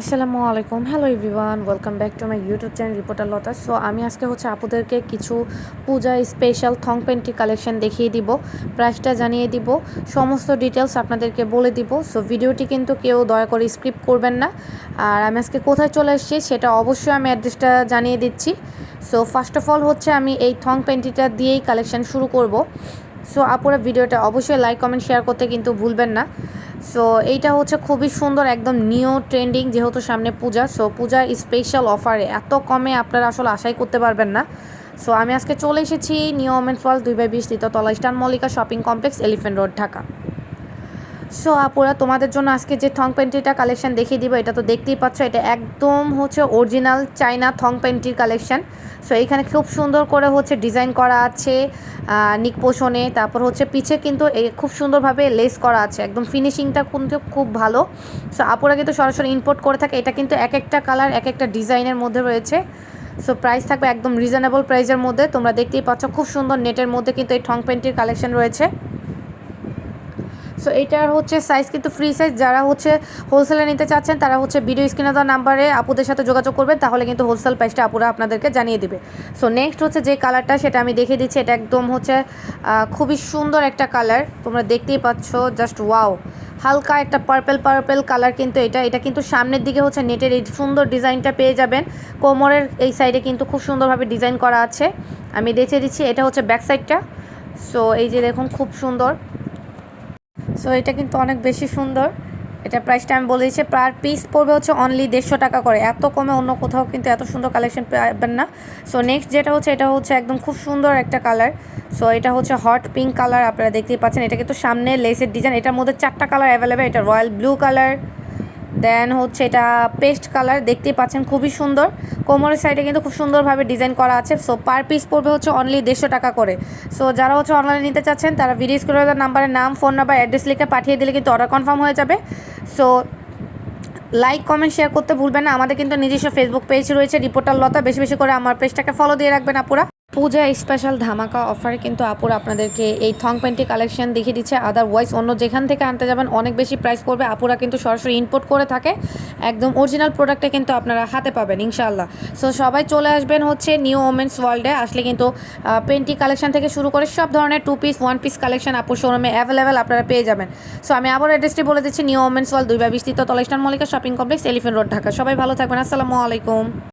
আসসালামু আলাইকুম। Hello everyone welcome back to my YouTube channel reporter Lata so আমি আজকে হচ্ছে আপুদেরকে কিছু Puja special thong panty collection দেখিয়ে দিব প্রাইসটা জানিয়ে দিব, সমস্ত ডিটেলস আপনাদেরকে বলে দিব। সো ভিডিওটি কিন্তু কেউ দয়া করে স্ক্রিপ্ট করবেন না। আর আমি আজকে কোথায় চলে এসেছি সেটা অবশ্যই আমি অ্যাড্রেসটা জানিয়ে দিচ্ছি। সো ফার্স্ট অফ অল হচ্ছে আমি এই থং পেন্টিটা দিয়েই কালেকশন শুরু করব। সো আপুরা ভিডিওটা অবশ্যই লাইক কমেন্ট শেয়ার করতে কিন্তু ভুলবেন না। সো এইটা হচ্ছে খুবই সুন্দর, একদম নিউ ট্রেন্ডিং যেহেতু সামনে পূজা। সো পূজা স্পেশাল অফারে এত কমে আপনারা আসলে আশাই করতে পারবেন না। সো আমি আজকে চলে এসেছি নিউ ওমেন ফল দুই বাই বিশ তলা Eastern Mallika shopping complex elephant road, Dhaka. So আপুরা, তোমাদের জন্য আজকে যে থং পেন্টিটা কালেকশন দেখিয়ে দিব, এটা তো দেখতেই পাচ্ছ, এটা একদম হচ্ছে অরিজিনাল চাইনা থং পেন্টির কালেকশন। সো এইখানে খুব সুন্দর করে হচ্ছে ডিজাইন করা আছে নিক পোষণে, তারপর হচ্ছে পিছে কিন্তু খুব সুন্দরভাবে লেস করা আছে, একদম ফিনিশিংটা কিন্তু খুব ভালো। সো আপুরা কিন্তু সরাসরি ইম্পোর্ট করে থাকে, এটা কিন্তু এক একটা কালার, এক একটা ডিজাইনের মধ্যে রয়েছে। সো প্রাইস থাকবে একদম রিজনেবল প্রাইসের মধ্যে, তোমরা দেখতেই পাচ্ছ, খুব সুন্দর নেটের মধ্যে কিন্তু এই ঠং পেন্টির কালেকশন রয়েছে। সো এইটার হচ্ছে সাইজ কিন্তু ফ্রি সাইজ যারা হচ্ছে হোলসেলে নিতে চাচ্ছেন, তারা হচ্ছে ভিডিও স্ক্রিনে দেওয়া নাম্বারে আপুদের সাথে যোগাযোগ করবেন, তাহলে কিন্তু হোলসেল প্রাইসটা আপুরা আপনাদেরকে জানিয়ে দেবে। সো নেক্সট হচ্ছে যে কালারটা সেটা আমি দেখিয়ে দিচ্ছি। এটা একদম হচ্ছে খুবই সুন্দর একটা কালার তোমরা দেখতেই পাচ্ছ জাস্ট ওয়াও হালকা একটা পার্পেল পার্পেল কালার কিন্তু এটা। এটা কিন্তু সামনের দিকে হচ্ছে নেটের এই সুন্দর ডিজাইনটা পেয়ে যাবেন। কোমরের এই সাইডে কিন্তু খুব সুন্দরভাবে ডিজাইন করা আছে। আমি দেখিয়ে দিচ্ছি, এটা হচ্ছে ব্যাক সাইডটা সো এই যে দেখুন, খুব সুন্দর। সো এটা কিন্তু অনেক বেশি সুন্দর। এটা প্রাইসটা আমি বলে দিচ্ছি পার পিস পড়বে হচ্ছে অনলি দেড়শো টাকা করে। এত কমে অন্য কোথাও কিন্তু এত সুন্দর কালেকশন পাবেন না। সো নেক্সট যেটা হচ্ছে, এটা হচ্ছে একদম খুব সুন্দর একটা কালার সো এটা হচ্ছে হট পিঙ্ক কালার আপনারা দেখতেই পাচ্ছেন। এটা কিন্তু সামনে লেসের ডিজাইন এটার মধ্যে চারটা কালার অ্যাভেলেবেল এটা রয়্যাল ব্লু কালার দেন হচ্ছে এটা পেস্ট কালার দেখতেই পাচ্ছেন খুবই সুন্দর। কোমরের সাইডে কিন্তু খুব সুন্দরভাবে ডিজাইন করা আছে। সো পার পিস পড়বে হচ্ছে অনলি দেড়শো টাকা করে। সো যারা হচ্ছে অনলাইনে নিতে চাচ্ছেন, তারা ভিডিও স্ক্রিনের নাম্বারের নাম ফোন নাম্বার অ্যাড্রেস লিখে পাঠিয়ে দিলে কিন্তু অর্ডার কনফার্ম হয়ে যাবে। সো লাইক কমেন্ট শেয়ার করতে ভুলবেন না। আমাদের কিন্তু নিজস্ব ফেসবুক পেজ রয়েছে রিপোর্টার লতা। বেশি বেশি করে আমার পেজটাকে ফলো দিয়ে রাখবেন আপুরা। পূজা স্পেশাল ধামাকা অফারে কিন্তু আপুর আপনাদেরকে এই থং প্যান্টি কালেকশন দেখিয়ে দিচ্ছে। আদারওয়াইজ অন্য যেখান থেকে আনতে যাবেন, অনেক বেশি প্রাইস পড়বে। আপুরা কিন্তু সরাসরি ইম্পোর্ট করে থাকে। একদম অরিজিনাল প্রোডাক্টে কিন্তু আপনারা হাতে পাবেন ইনশাল্লাহ সো সবাই চলে আসবেন হচ্ছে নিউ ওমেন্স ওয়ার্ল্ডে আসলে কিন্তু পেন্টি কালেকশন থেকে শুরু করে সব ধরনের two piece one piece collection আপুর শোরুমে অ্যাভেলেবেল আপনারা পেয়ে যাবেন। সো আমি আবার অ্যাড্রেসটি বলে দিচ্ছি নিউ ওমেন্স ওয়ার্ল্ড দুই বা বিস্তৃত তলাইস্টান Mallika shopping complex elephant road Dhaka. সবাই ভালো থাকবেন। আসসালামু আলাইকুম।